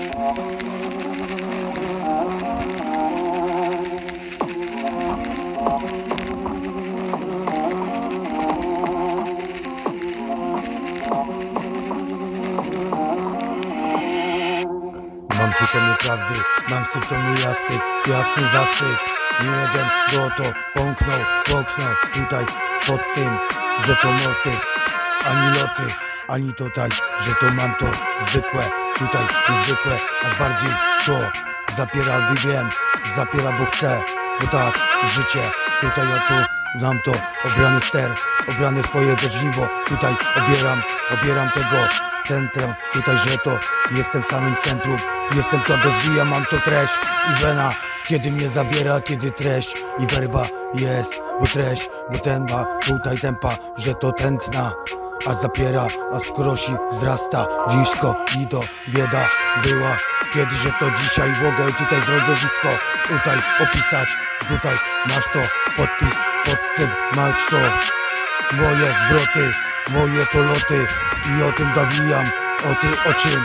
Mam symptomy prawdy, mam symptomy jasny, jasny zastyk. Nie jeden go to pomknął, poknął Tutaj pod tym, że to motyw Ani loty, ani tutaj, że to mam to zwykłe Tutaj zwykłe, a bardziej to Zapiera, wiem, zapiera, bo chcę Bo tak, życie, tutaj ja tu Znam to, obrany ster, obrane swoje żniwo Tutaj obieram, obieram tego centrum Tutaj, że to jestem w samym centrum Jestem to, rozwijam, mam to treść i wena Kiedy mnie zabiera, kiedy treść i werba jest Bo treść, bo ten ma tutaj tempa, że to tętna a zapiera, a skrosi, wzrasta. Dziśko i to bieda była. Kiedy, że to dzisiaj mogę tutaj zrodowisko? Tutaj opisać, tutaj masz to. Podpis pod tym masz to. Moje zwroty, moje to loty I o tym dawijam, o ty o czym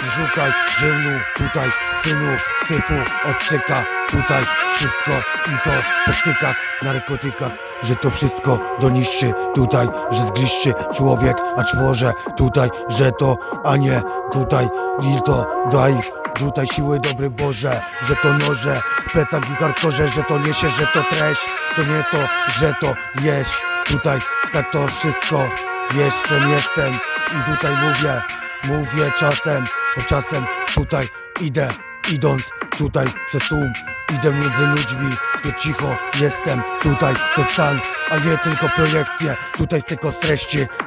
Szukaj żywnu tutaj, synu, syfu, odtyka Tutaj wszystko i to po stykach, narkotykach Że to wszystko doniszczy tutaj, że zgliszczy człowiek, a czworze Tutaj, że to, a nie tutaj. I to daj tutaj siły dobry Boże Że to noże, w plecach i hardkorze Że to niesie, że to treść To nie to, że to jeść. Tutaj tak to wszystko Jestem, jestem. I tutaj mówię Mówię czasem, bo czasem tutaj idę Idąc tutaj przez tłum. Idę między ludźmi, tu cicho jestem Tutaj to stan, a nie tylko projekcje. Tutaj tylko z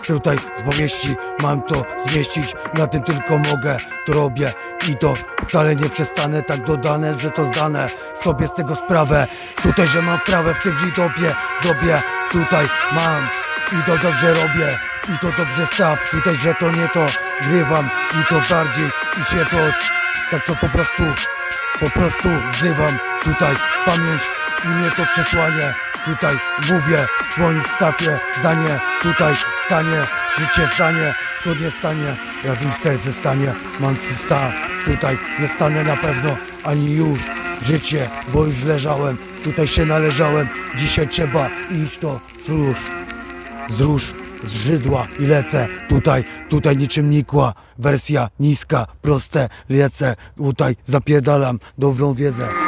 tutaj z powieści. Mam to zmieścić, na tym tylko mogę To robię. I to wcale nie przestanę Tak dodane, że to zdane Sobie z tego sprawę. Tutaj, że mam prawę w tym dobie Dobie, tutaj mam. I to dobrze robię i to dobrze staw Tutaj, że to nie to grywam. I to bardziej i się to tak to po prostu po prostu wzywam. Tutaj pamięć i mnie to przesłanie. Tutaj mówię w moim stafie zdanie. Tutaj stanie życie stanie to nie stanie ja w serce stanie. Mam sta tutaj nie stanę na pewno ani już życie bo już leżałem. Tutaj się należałem. Dzisiaj trzeba iść to cóż Zrusz z żydła i lecę. Tutaj, tutaj niczym nikła. Wersja niska, proste, lecę. Tutaj zapierdalam dobrą wiedzę